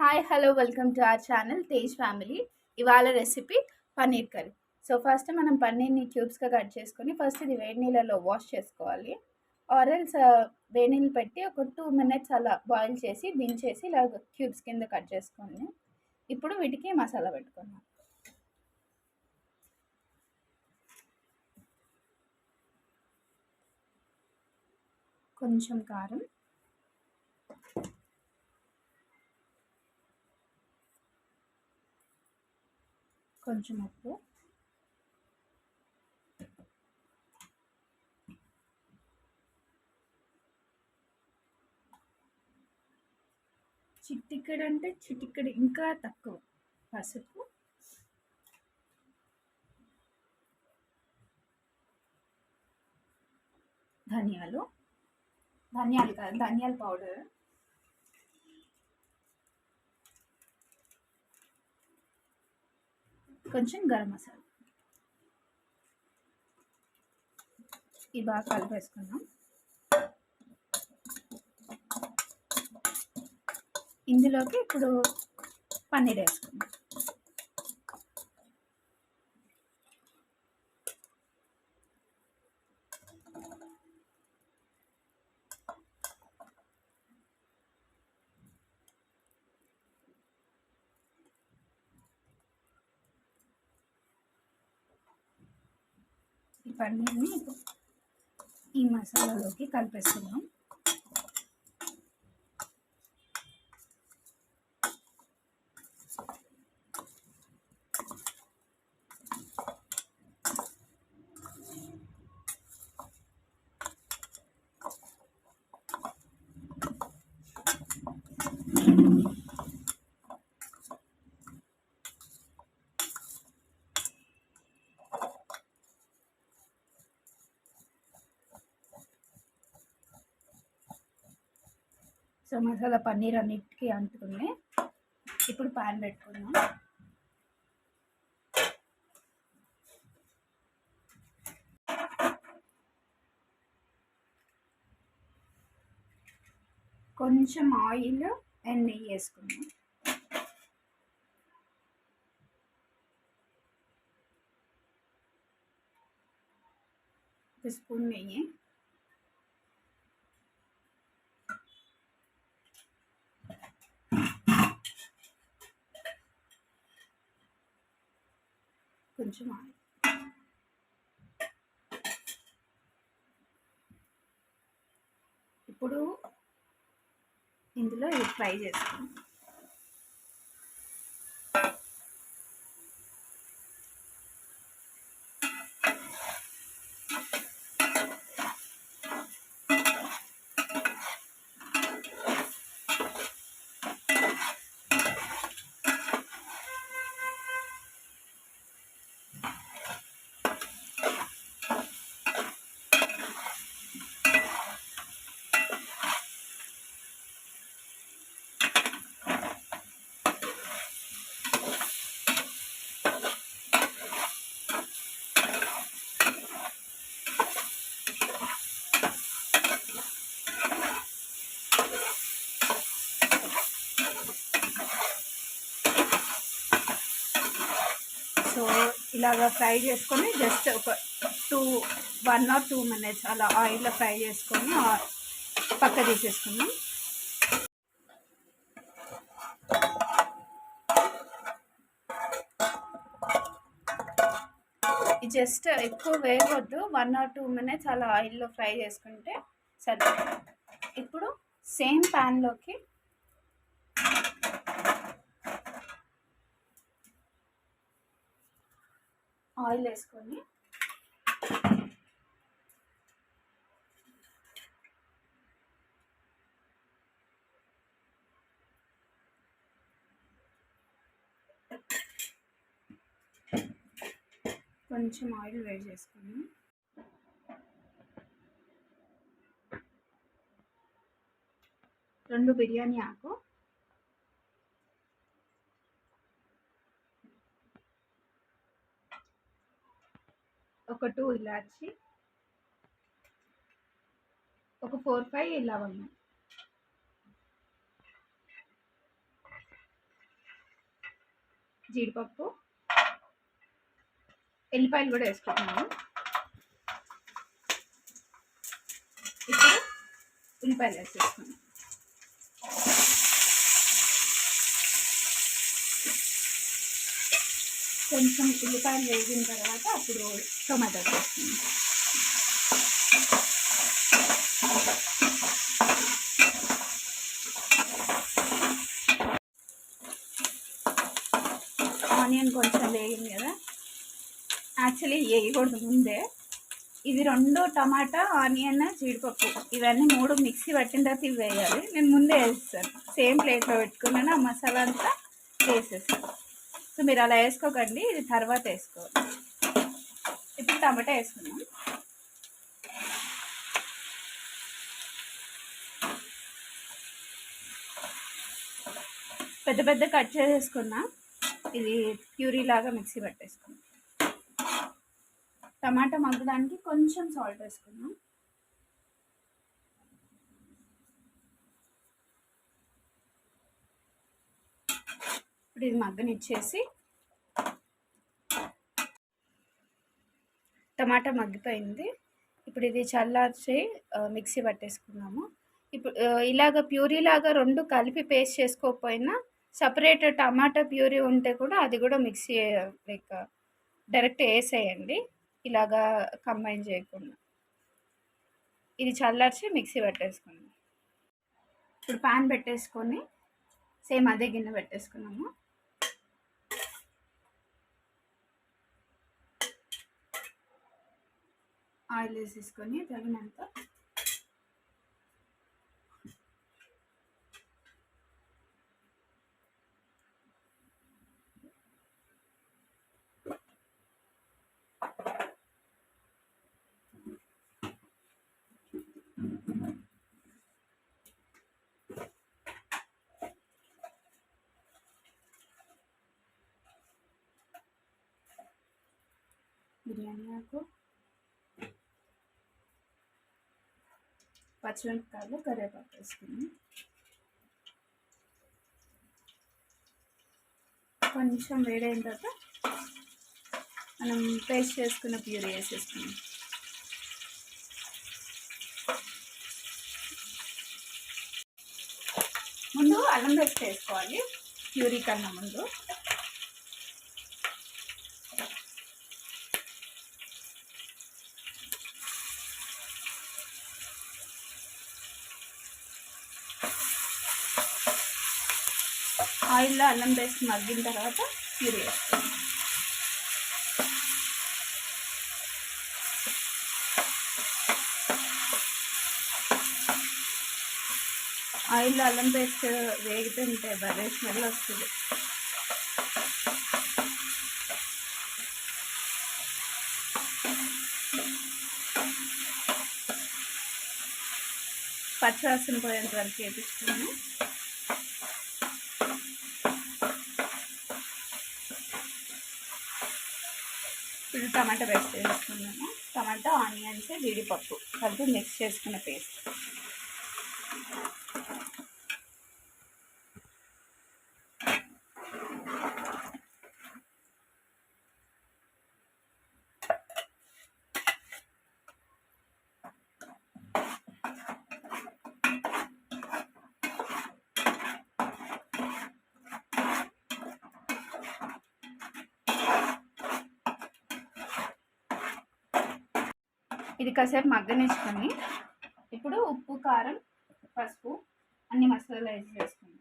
Hi hello welcome to our channel Tej family ఇవాళ recipe paneer curry. So first మనం పన్నీర్ని క్యూబ్స్గా cut చేసుకొని first ఇది వేడి నీళ్ళలో వాష్ చేసుకోవాలి. ఆరెల్స్ uh, వేడి నీళ్ళు పెట్టి ఒక టూ మినిట్స్ అలా బాయిల్ చేసి దించేసి ఇలా క్యూబ్స్ కింద కట్ చేసుకోండి. ఇప్పుడు వీటికి మసాలా పెట్టుకుందాం. కొంచెం కారం. కొంచెం ఉప్పు చిట్టిక్కడు అంటే చిట్టిక్కడు ఇంకా తక్కువ. పసుపు. ధనియాలు. ధనియాలు కాదు ధనియాల పౌడర్. కొంచెం గరం మసాలా. ఇవి బాగా కలిపేసుకున్నాం ఇందులోకి ఇప్పుడు పన్నీర్ వేసుకుందాం. ఈ పన్నీర్ని ఈ మసాలాలోకి కలిపేస్తున్నాం సో మసాలా పన్నీర్ అన్నిటికీ అంటుకుంది ఇప్పుడు పాన్ పెట్టుకుందాం. కొంచెం ఆయిల్ అండ్ నెయ్యి వేసుకుందాం. స్పూన్ నెయ్యి. కొంచెం ఆయిల్. ఇప్పుడు ఇందులో ఇది ఫ్రై చేసుకుందాం సో ఇలాగ ఫ్రై చేసుకొని జస్ట్ ఒక two one or two minutes అలా ఆయిల్లో ఫ్రై చేసుకొని పక్క తీసేసుకుందాం. జస్ట్ ఎక్కువ వేయవద్దు వన్ ఆర్ టూ మినిట్స్ అలా ఆయిల్లో ఫ్రై చేసుకుంటే సరిపోతుంది. ఇప్పుడు సేమ్ ప్యాన్లోకి ఆయిల్ వేసుకొని కొంచెం ఆయిల్ వేడి చేసుకొని రెండు బిర్యానీ ఆకు ఒక టూ ఇలాచి ఒక ఫోర్ ఫైవ్ లవంగం జీడిపప్పు ఎల్లిపాయలు కూడా వేసుకుంటున్నాము ఇప్పుడు ఉల్లిపాయలు వేసేసుకున్నాం కొంచెం ఉల్లిపాయలు వేగిన తర్వాత అప్పుడు టొమాటో వేస్తుంది ఆనియన్ కొంచెం వేగింది కదా. యాక్చువల్లీ వేయకూడదు ముందే. ఇది రెండు టమాటా ఆనియన్ జీడిపప్పు ఇవన్నీ మూడు మిక్సీ పట్టిన తర్వాత ఇవి వేయాలి. నేను ముందే వేస్తాను. సేమ్ ప్లేట్లో పెట్టుకున్నాను. ఆ మసాలా అంతా వేసేస్తాను. సో మీరు అలా వేసుకోకండి ఇది తర్వాత వేసుకోవాలి ఇప్పుడు టమాటా వేసుకున్నాం పెద్ద పెద్ద కట్ చేసేసుకున్నా ఇది ప్యూరీ లాగా మిక్సీ పట్టేసుకున్నాం టమాటా మగ్గడానికి కొంచెం సాల్ట్ వేసుకున్నాం ఇప్పుడు ఇది మగ్గనిచ్చేసి టమాటా మగ్గిపోయింది. ఇప్పుడు ఇది చల్లార్చి మిక్సీ పట్టేసుకున్నాము ఇప్పుడు ఇలాగ ప్యూరీ లాగా రెండు కలిపి పేస్ట్ చేసుకోకపోయినా సపరేట్ టమాటా ప్యూరీ ఉంటే కూడా అది కూడా మిక్సీ లైక్ డైరెక్ట్ వేసేయండి. ఇలాగా కంబైన్ చేయకుండా. ఇది చల్లార్చి మిక్సీ పట్టేసుకున్నాం ఇప్పుడు పాన్ పెట్టేసుకొని సేమ్ అదే గిన్నె పెట్టేసుకున్నాము. ఆయిల్ వేసేసుకొని తగినంత బిర్యానీ ఆకు పచ్చిమిరపకాయలు కరివేపాకు వేసుకుని కొంచెం వేడైన తర్వాత మనం పేస్ట్ చేసుకున్న ప్యూరీ వేసేసుకున్నాం ముందు అల్లం పేస్ట్ వేసుకోవాలి. ప్యూరీ కన్నా ముందు. ఆయిల్లో అల్లం పేస్ట్ మగ్గిన తర్వాత ప్యూరీ వేస్తాం ఆయిల్లో అల్లం పేస్ట్ వేగుతుంటే భలే స్మెల్ వస్తుంది. పచ్చివాసన పోయేంత వరకు వేపించుకున్నాను ఇది టమాటా పేస్ట్ వేసుకున్నాము టమాటా ఆనియన్స్ జీడిపప్పు కలిపి మిక్స్ చేసుకున్న పేస్ట్ ఇది కాసేపు మగ్గనిచ్చుకొని ఇప్పుడు ఉప్పు కారం పసుపు అన్ని మసాలాలు వేసి చేసుకుందాం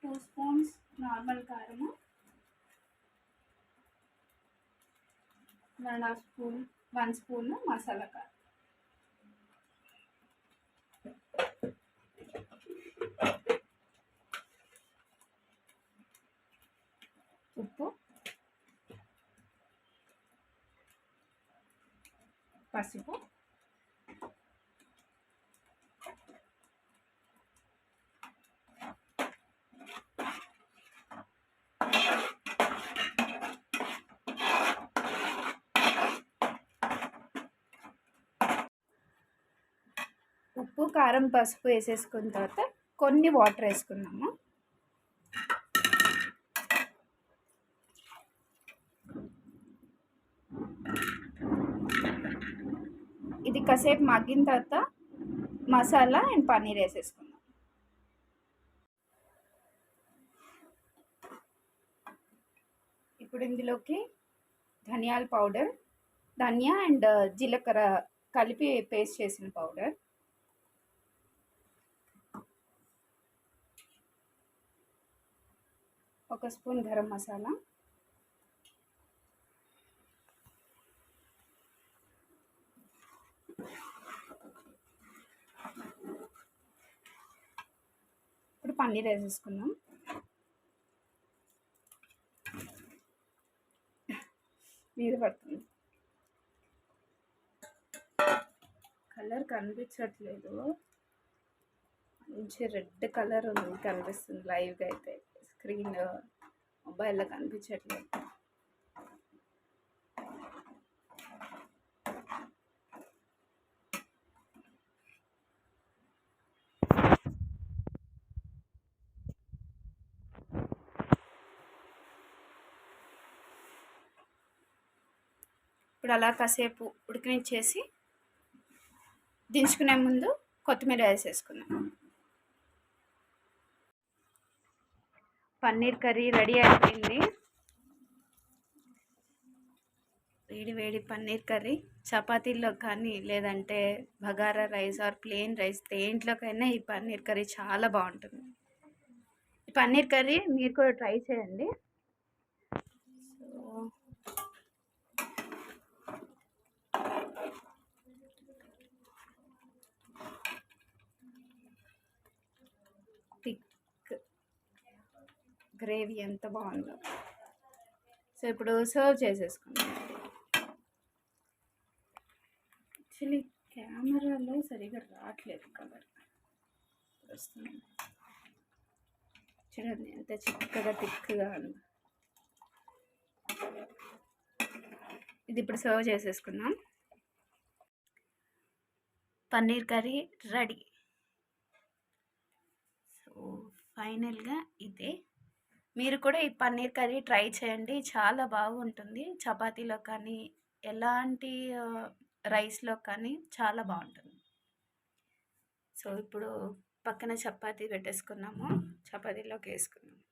టూ స్పూన్స్ నార్మల్ కారము. One half spoon one spoon masala కారం ఉప్పు పసుపు. ఉప్పు కారం పసుపు వేసేసుకున్న తర్వాత కొన్ని వాటర్ వేసుకున్నాము ఇది కాసేపు మగ్గిన తర్వాత మసాలా అండ్ పన్నీర్ వేసేసుకుందాం. ఇప్పుడు ఇందులోకి ధనియాల పౌడర్ ధనియా అండ్ జీలకర్ర కలిపి పేస్ట్ చేసిన పౌడర్. ఒక స్పూన్ గరం మసాలా. పన్నీర్ వేసేసుకుందాం. మీద పడుతుంది. కలర్ కనిపించట్లేదు. మంచి రెడ్ కలర్ ఉంది కనిపిస్తుంది లైవ్గా అయితే. స్క్రీన్ మొబైల్లో కనిపించట్లేదు. ఇప్పుడు అలా కాసేపు ఉడికినిచ్చేసి దించుకునే ముందు కొత్తిమీర వేసేసుకుందాం. పన్నీర్ కర్రీ రెడీ అయిపోయింది. వేడి వేడి పన్నీర్ కర్రీ. చపాతీల్లో కానీ లేదంటే bagara rice or plain rice దేంట్లోకైనా ఈ పన్నీర్ కర్రీ చాలా బాగుంటుంది. ఈ పన్నీర్ కర్రీ మీరు కూడా ట్రై చేయండి సో థిక్ గ్రేవీ ఎంత బాగుందో. సో ఇప్పుడు సర్వ్ చేసేసుకుందాం. యాక్చువల్లీ కెమెరాలో సరిగా రావట్లేదు కలర్. వస్తుంది. చూడండి ఎంత చిక్కగా తిక్కుగా ఉంది. ఇది ఇప్పుడు సర్వ్ చేసేసుకుందాం. Paneer curry ready. సో ఫైనల్గా ఇదే మీరు కూడా ఈ పన్నీర్ కర్రీ ట్రై చేయండి. చాలా బాగుంటుంది. చపాతీలో కానీ ఎలాంటి రైస్లో కానీ చాలా బాగుంటుంది. సో ఇప్పుడు పక్కన చపాతీ పెట్టేసుకున్నాము. చపాతీలోకి వేసుకున్నాము.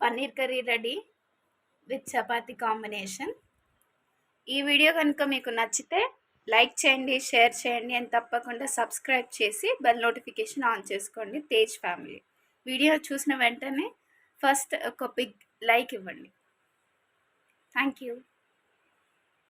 Paneer curry ready with chapati combination. ఈ వీడియో కనుక మీకు నచ్చితే లైక్ చేయండి షేర్ చేయండి అని తప్పకుండా సబ్స్క్రైబ్ చేసి బెల్ నోటిఫికేషన్ ఆన్ చేసుకోండి. తేజ్ ఫ్యామిలీ. వీడియో చూసిన వెంటనే ఫస్ట్ ఒక బిగ్ లైక్ ఇవ్వండి. Thank you